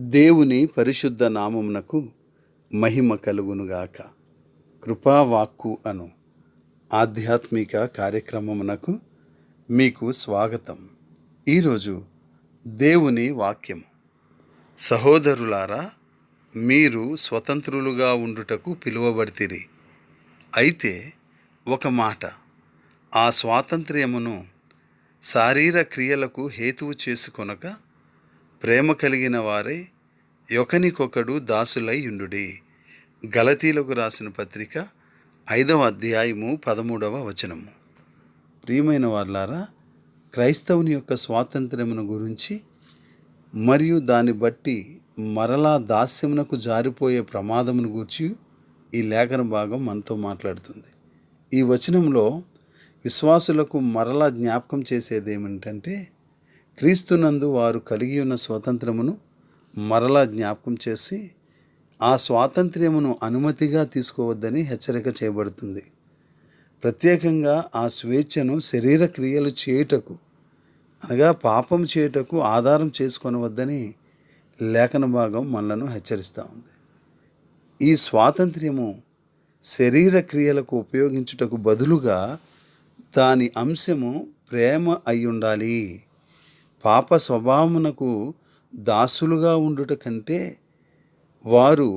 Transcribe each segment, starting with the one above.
దేవుని పరిశుద్ధ నామమునకు మహిమ కలుగునుగాక. కృపావాక్కు అను ఆధ్యాత్మిక కార్యక్రమమునకు మీకు స్వాగతం. ఈరోజు దేవుని వాక్యము సహోదరులారా మీరు స్వతంత్రులుగా ఉండుటకు పిలువబడితిరి. అయితే ఒక మాట ఆ స్వాతంత్ర్యమును శారీర క్రియలకు హేతువు చేసుకొనక ప్రేమ కలిగిన వారే ఒకనికొకడు దాసులై ఉండుడి. గలతీలకు రాసిన పత్రిక ఐదవ అధ్యాయము పదమూడవ వచనము. ప్రియమైన వార్లారా క్రైస్తవుని యొక్క స్వాతంత్ర్యమును గురించి మరియు దాన్ని బట్టి మరలా దాస్యమునకు జారిపోయే ప్రమాదమును గూర్చి ఈ లేఖన భాగం మనతో మాట్లాడుతుంది. ఈ వచనంలో విశ్వాసులకు మరలా జ్ఞాపకం చేసేది ఏమిటంటే క్రీస్తునందు వారు కలిగి ఉన్న స్వాతంత్రమును మరలా జ్ఞాపకం చేసి ఆ స్వాతంత్ర్యమును అనుమతిగా తీసుకోవద్దని హెచ్చరిక చేయబడుతుంది. ప్రత్యేకంగా ఆ స్వేచ్ఛను శరీర క్రియలు చేయుటకు అనగా పాపం చేయుటకు ఆధారం చేసుకొనవద్దని లేఖన భాగం మనలను హెచ్చరిస్తూ ఉంది. ఈ స్వాతంత్ర్యము శరీర క్రియలకు ఉపయోగించుటకు బదులుగా దాని అంశము ప్రేమ అయి ఉండాలి పాప స్వభావమునకు దాసులుగా ఉండుట కంటే వారు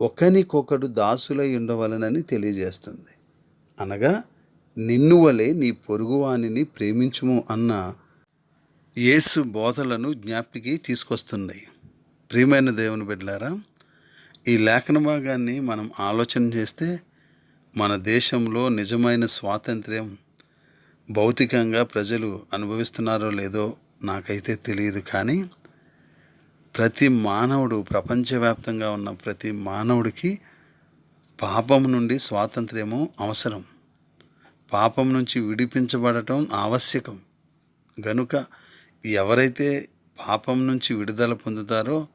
ఒకనికొకడు దాసులై ఉండవలనని తెలియజేస్తుంది. అనగా నిన్ను వలె నీ పొరుగువానిని ప్రేమించుము అన్న యేసు బోధలను జ్ఞాపికి తీసుకొస్తుంది. ప్రియమైన దేవుని బిడ్డలారా ఈ లేఖన భాగాన్ని మనం ఆలోచన చేస్తే మన దేశంలో నిజమైన స్వాతంత్ర్యం భౌతికంగా ప్రజలు అనుభవిస్తున్నారో లేదో నాకైతే తెలియదు కానీ ప్రతి మానవుడు ప్రపంచవ్యాప్తంగా ఉన్న ప్రతి మానవుడికి పాపం నుండి స్వాతంత్ర్యము అవసరం. పాపం నుంచి విడిపించబడటం ఆవశ్యకం. గనుక ఎవరైతే పాపం నుంచి విడుదల పొందుతారో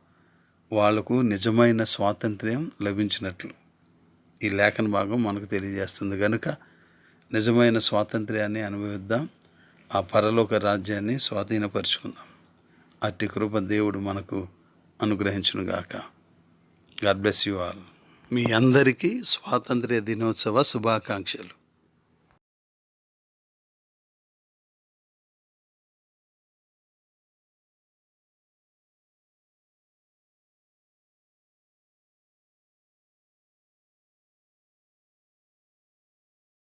వాళ్ళకు నిజమైన స్వాతంత్ర్యం లభించినట్లు. ఈ లేఖన భాగం మనకు తెలియజేస్తుంది. కనుక నిజమైన స్వాతంత్ర్యాన్ని అనుభవిద్దాం. ఆ పరలోక రాజ్యాన్ని స్వాధీనపరుచుకుందాం. అట్టి కృప దేవుడు మనకు అనుగ్రహించునుగాక. God bless you all. మీ అందరికీ స్వాతంత్ర్య దినోత్సవ శుభాకాంక్షలు.